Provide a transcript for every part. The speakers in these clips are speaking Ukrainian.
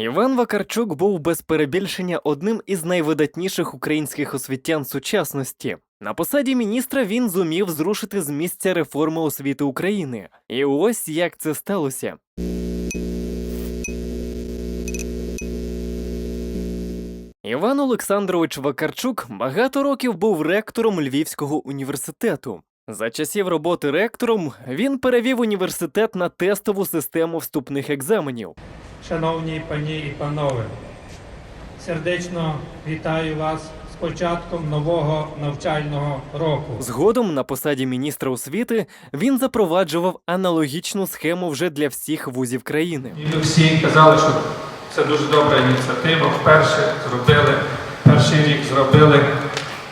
Іван Вакарчук був без перебільшення одним із найвидатніших українських освітян сучасності. На посаді міністра він зумів зрушити з місця реформи освіти України. І ось як це сталося. Іван Олександрович Вакарчук багато років був ректором Львівського університету. За часів роботи ректором він перевів університет на тестову систему вступних екзаменів. Шановні пані і панове, сердечно вітаю вас з початком нового навчального року. Згодом на посаді міністра освіти він запроваджував аналогічну схему вже для всіх вузів країни. І ви всі казали, що це дуже добра ініціатива. Вперше зробили, перший рік зробили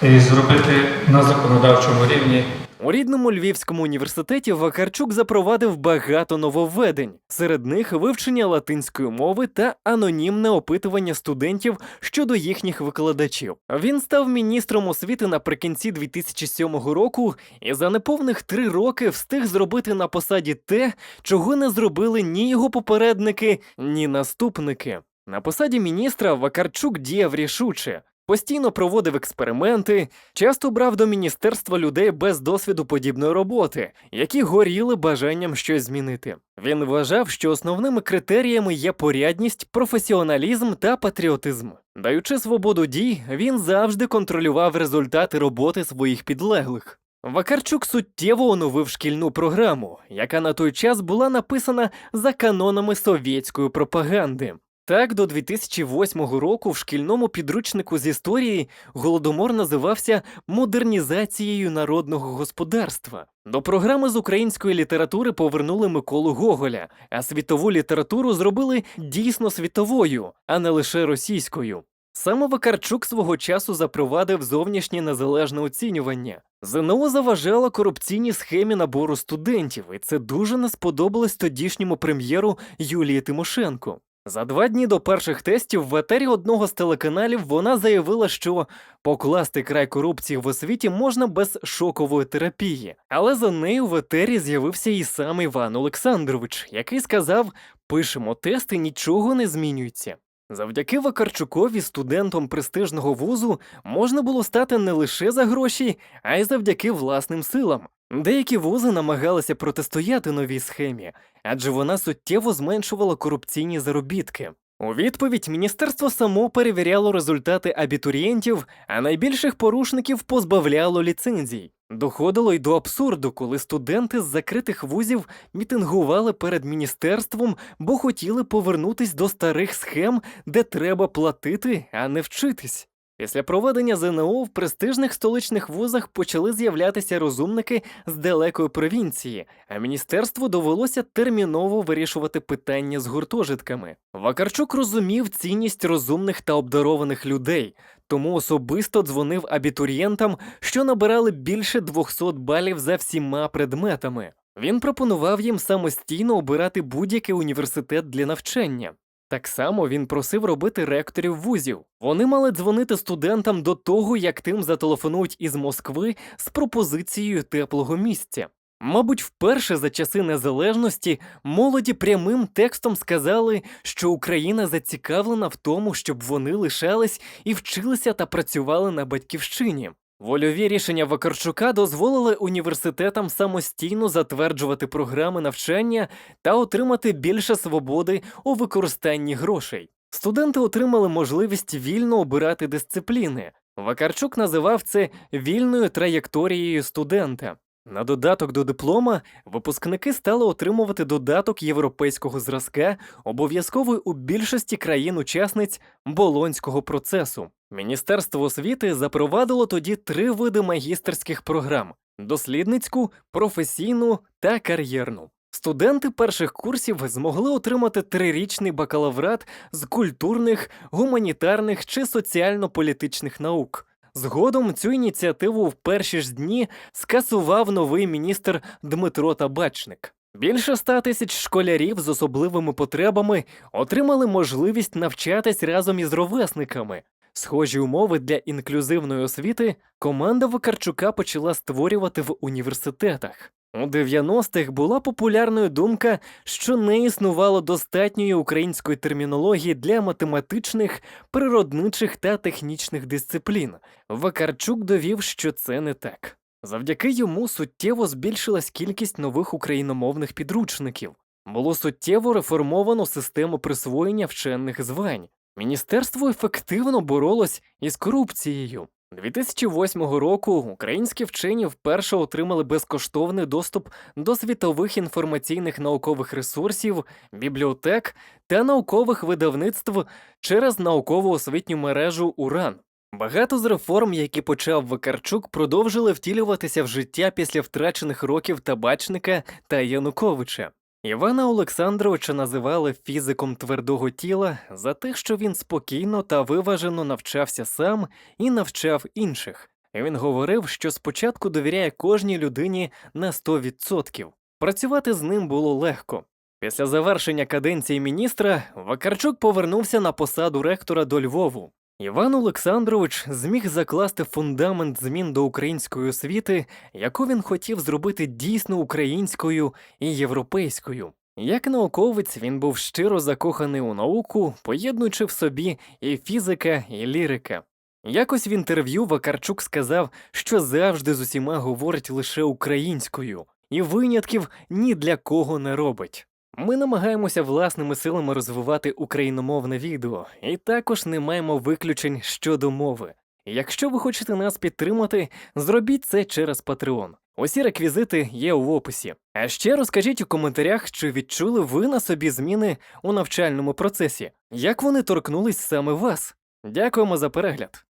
і зробити на законодавчому рівні. У рідному Львівському університеті Вакарчук запровадив багато нововведень. Серед них вивчення латинської мови та анонімне опитування студентів щодо їхніх викладачів. Він став міністром освіти наприкінці 2007 року і за неповних три роки встиг зробити на посаді те, чого не зробили ні його попередники, ні наступники. На посаді міністра Вакарчук діяв рішуче. Постійно проводив експерименти, часто брав до міністерства людей без досвіду подібної роботи, які горіли бажанням щось змінити. Він вважав, що основними критеріями є порядність, професіоналізм та патріотизм. Даючи свободу дій, він завжди контролював результати роботи своїх підлеглих. Вакарчук суттєво оновив шкільну програму, яка на той час була написана за канонами совєтської пропаганди. Так, до 2008 року в шкільному підручнику з історії голодомор називався модернізацією народного господарства. До програми з української літератури повернули Миколу Гоголя, а світову літературу зробили дійсно світовою, а не лише російською. Саме Вакарчук свого часу запровадив зовнішнє незалежне оцінювання. ЗНО заважало корупційній схемі набору студентів, і це дуже не сподобалось тодішньому прем'єру Юлії Тимошенко. За два дні до перших тестів в етері одного з телеканалів вона заявила, що покласти край корупції в освіті можна без шокової терапії. Але за нею в етері з'явився і сам Іван Олександрович, який сказав: пишемо тести, нічого не змінюється. Завдяки Вакарчукові студентом престижного вузу можна було стати не лише за гроші, а й завдяки власним силам. Деякі вузи намагалися протистояти новій схемі, адже вона суттєво зменшувала корупційні заробітки. У відповідь міністерство само перевіряло результати абітурієнтів, а найбільших порушників позбавляло ліцензій. Доходило й до абсурду, коли студенти з закритих вузів мітингували перед міністерством, бо хотіли повернутись до старих схем, де треба платити, а не вчитись. Після проведення ЗНО в престижних столичних вузах почали з'являтися розумники з далекої провінції, а міністерству довелося терміново вирішувати питання з гуртожитками. Вакарчук розумів цінність розумних та обдарованих людей, тому особисто дзвонив абітурієнтам, що набирали більше 200 балів за всіма предметами. Він пропонував їм самостійно обирати будь-який університет для навчання. Так само він просив робити ректорів вузів. Вони мали дзвонити студентам до того, як тим зателефонують із Москви з пропозицією теплого місця. Мабуть, вперше за часи незалежності молоді прямим текстом сказали, що Україна зацікавлена в тому, щоб вони лишались і вчилися та працювали на батьківщині. Вольові рішення Вакарчука дозволили університетам самостійно затверджувати програми навчання та отримати більше свободи у використанні грошей. Студенти отримали можливість вільно обирати дисципліни. Вакарчук називав це вільною траєкторією студента. На додаток до диплома випускники стали отримувати додаток європейського зразка, обов'язковий у більшості країн-учасниць болонського процесу. Міністерство освіти запровадило тоді три види магістерських програм: дослідницьку, професійну та кар'єрну. Студенти перших курсів змогли отримати трирічний бакалаврат з культурних, гуманітарних чи соціально-політичних наук. Згодом цю ініціативу в перші ж дні скасував новий міністр Дмитро Табачник. Більше ста тисяч школярів з особливими потребами отримали можливість навчатись разом із ровесниками. Схожі умови для інклюзивної освіти команда Вакарчука почала створювати в університетах. У 90-х була популярною думка, що не існувало достатньої української термінології для математичних, природничих та технічних дисциплін. Вакарчук довів, що це не так. Завдяки йому суттєво збільшилась кількість нових україномовних підручників. Було суттєво реформовано систему присвоєння вчених звань. Міністерство ефективно боролось із корупцією. 2008 року українські вчені вперше отримали безкоштовний доступ до світових інформаційних наукових ресурсів, бібліотек та наукових видавництв через науково-освітню мережу УРАН. Багато з реформ, які почав Вакарчук, продовжили втілюватися в життя після втрачених років Табачника та Януковича. Івана Олександровича називали фізиком твердого тіла за те, що він спокійно та виважено навчався сам і навчав інших. Він говорив, що спочатку довіряє кожній людині на 100%. Працювати з ним було легко. Після завершення каденції міністра Вакарчук повернувся на посаду ректора до Львову. Іван Олександрович зміг закласти фундамент змін до української освіти, яку він хотів зробити дійсно українською і європейською. Як науковець він був щиро закоханий у науку, поєднуючи в собі і фізика, і лірика. Якось в інтерв'ю Вакарчук сказав, що завжди з усіма говорить лише українською, і винятків ні для кого не робить. Ми намагаємося власними силами розвивати україномовне відео, і також не маємо виключень щодо мови. Якщо ви хочете нас підтримати, зробіть це через Patreon. Усі реквізити є в описі. А ще розкажіть у коментарях, чи відчули ви на собі зміни у навчальному процесі, як вони торкнулись саме вас. Дякуємо за перегляд.